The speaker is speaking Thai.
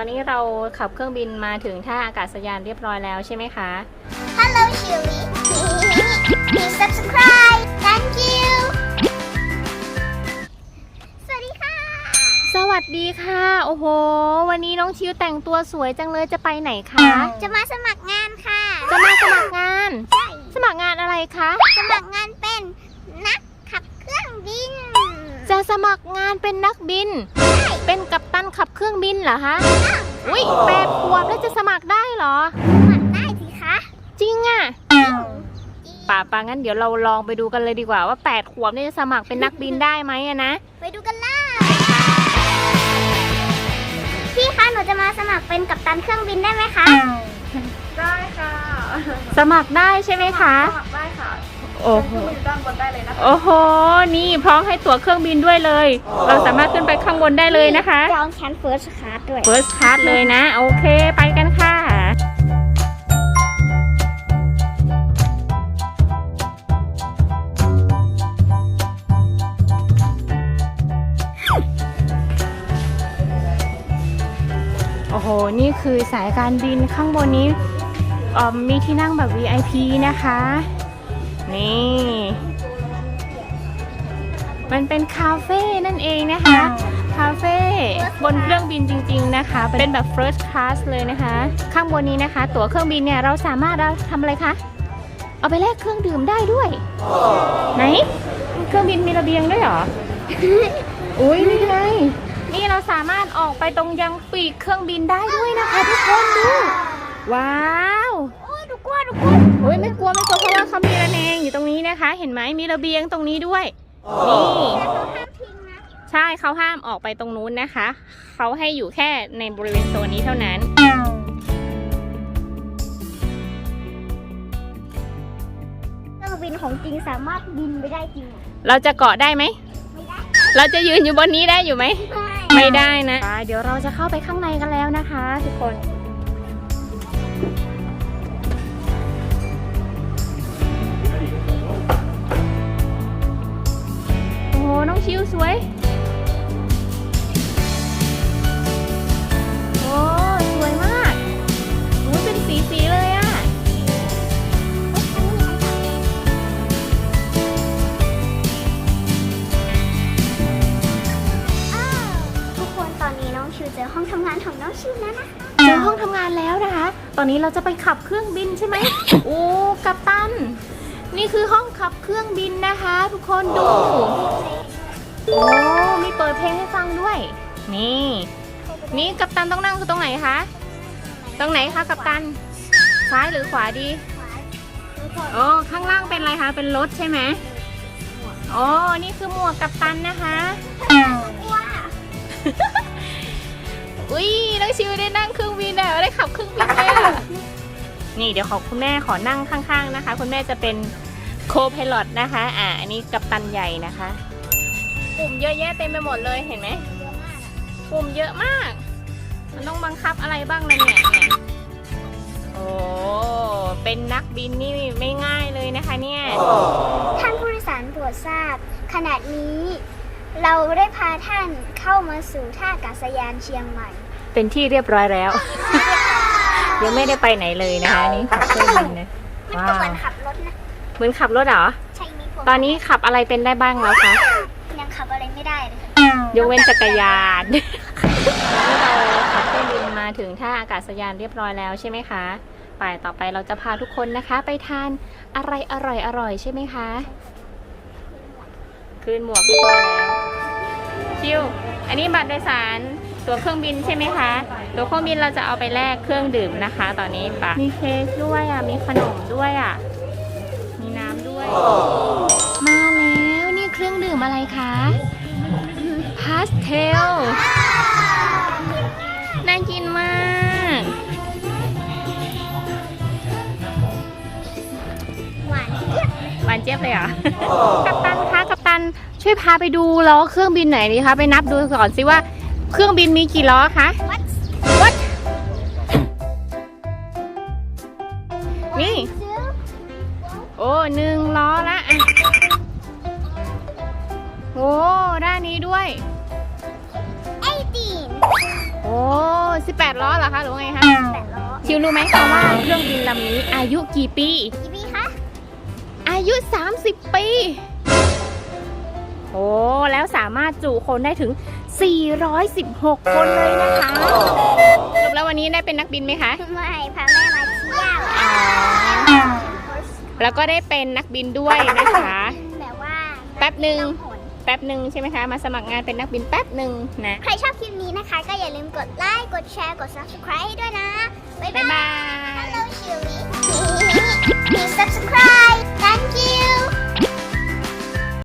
ตอนนี้เราขับเครื่องบินมาถึงท่าอากาศยานเรียบร้อยแล้วใช่ไหมคะ Hello, Chili. Please subscribe. Thank you. สวัสดีค่ะ สวัสดีค่ะ โอ้โห วันนี้น้องชิวแต่งตัวสวยจังเลยจะไปไหนคะ จะมาสมัครงานค่ะ จะมาสมัครงาน ใช่ สมัครงานอะไรคะ สมัครงานเป็นนักขับเครื่องบิน จะสมัครงานเป็นนักบิน เป็นกัปตันขับเครื่องบินเหรอคะอุ้ยแปดขวบแล้วจะสมัครได้เหรอ สมัครได้สิคะ จริงอะจริงป่าปางั้นเดี๋ยวเราลองไปดูกันเลยดีกว่าว่าแปดขวบนี่จะสมัครเป็นนักบินได้ไหมอะนะ ไปดูกันเลยพี่คะหนูจะมาสมัครเป็นกัปตันเครื่องบินได้ไหมคะ ได้ค่ะ สมัครได้ใช่ไหมคะ สมัครได้ค่ะ โอ้โหขึ้นไปด้านบนได้เลยนะคะโอ้โห นี่พร้อมให้ตั๋วเครื่องบินด้วยเลย เราสามารถขึ้นไปข้างบนได้เลยนะคะ จองชั้น first class ด้วย First Class เลยนะ โอเค ไปกันค่ะ โอ้โห นี่คือสายการบินข้างบนนี้เอ่อมีที่นั่งแบบ VIP นะคะ นี่ มันเป็นคาเฟ่นั่นเองนะคะ คาเฟ่บนเครื่องบินจริง ๆนะคะ เป็นแบบ first class เลยนะคะ ข้างบนนี้นะคะ ตั๋วเครื่องบินเนี่ยเราสามารถเอาทำอะไรคะ เอาไปแลกเครื่องดื่มได้ด้วย ไหน เครื่องบินมีระเบียงด้วยเหรอ อุ้ยนี่ไงนี่เราสามารถออกไปตรงยังปีกเครื่องบินได้ด้วยนะคะทุกคนดู ว้าว โอ้ยหนูกลัวหนูกลัวโอ้ยไม่กลัวไม่กลัวเพราะว่าเขามีระแนงอยู่ตรงนี้นะคะ เห็นไหมมีระเบียงตรงนี้ด้วยนี่แต่เขาห้ามทิ้งนะใช่เขาห้ามออกไปตรงนู้นนะคะ เขาให้อยู่แค่ในบริเวณโซนนี้เท่านั้นเครื่องบินของจริงสามารถบินไปได้จริงเหรอเราจะเกาะได้ไหม ไม่ได้ เราจะยืนอยู่บนนี้ได้อยู่ไหม ไม่ไม่ได้นะ เดี๋ยวเราจะเข้าไปข้างในกันแล้วนะคะ ทุกคน วสวยโอ้สวยมากโอ้ยเป็นสีสีๆเลยอะอ้าวทุกคนตอนนี้น้องชิวเจอห้องทำงานของน้องชิวแล้วนะคะเจอห้องทำงานแล้วนะคะ ตอนนี้เราจะไปขับเครื่องบินใช่ไหมโอ้กัปตัน นี่คือห้องขับเครื่องบินนะคะ ทุกคนดู โอ้มีเปิดเพลงให้ฟังด้วย นี่ นี่กัปตันต้องนั่งคือตรงไหนคะ ตรงไหนคะกัปตัน ซ้ายหรือขวาดีโอ้ข้างล่างเป็นอะไรคะ เป็นรถใช่ไหมโอ้นี่คือหมวกกัปตันนะคะว้าอุ้ยน้องชิวได้นั่งเครื่องบินอะได้ขับเครื่องบินเลยอะนี่เดี๋ยวขอคุณแม่ขอนั่งข้างๆนะคะ คุณแม่จะเป็นโคพ i l o t นะคะ อ่าอันนี้กัปตันใหญ่นะคะ ปุ่มเยอะแยะเต็มไปหมดเลยเห็นไหมปุ่มเยอะมาก มันต้องบังคับอะไรบ้างนะเนี่ยเนี่ยโอ้เป็นนักบินนี่ไม่ง่ายเลยนะคะเนี่ยท่านผู้โดยสารโปรดทราบขณะนี้ เราได้พาท่านเข้ามาสู่ท่าอากาศยานเชียงใหม่ เป็นที่เรียบร้อยแล้ว ยังไม่ได้ไปไหนเลยนะคะนี่ขับเครื่องบินนะมันก็เหมือนขับรถนะเหมือนขับรถเหรอ ใช่ไหมผมตอนนี้ขับอะไรเป็นได้บ้างแล้วคะยังขับอะ ไรไม่ได้เลยค่ะยกเว้นจักรยานเราขับเครื่องบินมาถึงท่าอากาศยานเรียบร้อยแล้วใช่ไหมคะ ไปต่อไปเราจะพาทุกคนนะคะ ไปทานอะไรอร่อยอร่อยๆใช่ไหมคะคืนหมวกเรียบร้อยแล้วชิวอันนี้บัตรโดยสารตั๋วเครื่องบินใช่ไหมคะ ตั๋วเครื่องบินเราจะเอาไปแลกเครื่องดื่มนะคะ ตอนนี้ปะมีเค้กด้วยอะมีขนมด้วยอะมีน้ำด้วย มอะไรคะพาสเทล น่ากินมาก หวานเจี๊ยบหวานเจี๊ยบเลยเหรอ กัปตันคะกัปตันช่วยพาไปดูล้อเครื่องบินหน่อยดีคะ ไปนับดูก่อนสิว่าเครื่องบินมีกี่ล้อคะ วั อ้ด้านนี้ด้วยไอตีนโอ้สิบ18ล้อเหรอคะหรือว่าไงคะแปดล้อชิวรู้ไหมคะว่าเครื่องบินลำนี้อายุกี่ปี กี่ปีคะอายุ 30 ปี โอ้แล้วสามารถจุคนได้ถึง 416 คนเลยนะคะสรุปแล้ววันนี้ได้เป็นนักบินไหมคะไม่พาแม่มาเที่ยวแล้วก็ได้เป็นนักบินด้วยนะคะแบบว่าแป๊บหนึ่งต้องหนแป๊บหนึ่งใช่ไหมคะ มาสมัครงานเป็นนักบินแป๊บหนึ่งนะ ใครชอบคลิปนี้นะคะก็ อย่าลืมกดไลค์ กดแชร์ กด subscribe ให้ด้วยนะ บ๊ายบ๊ายบายบาย Hello, Shirley. Please subscribe. Thank you.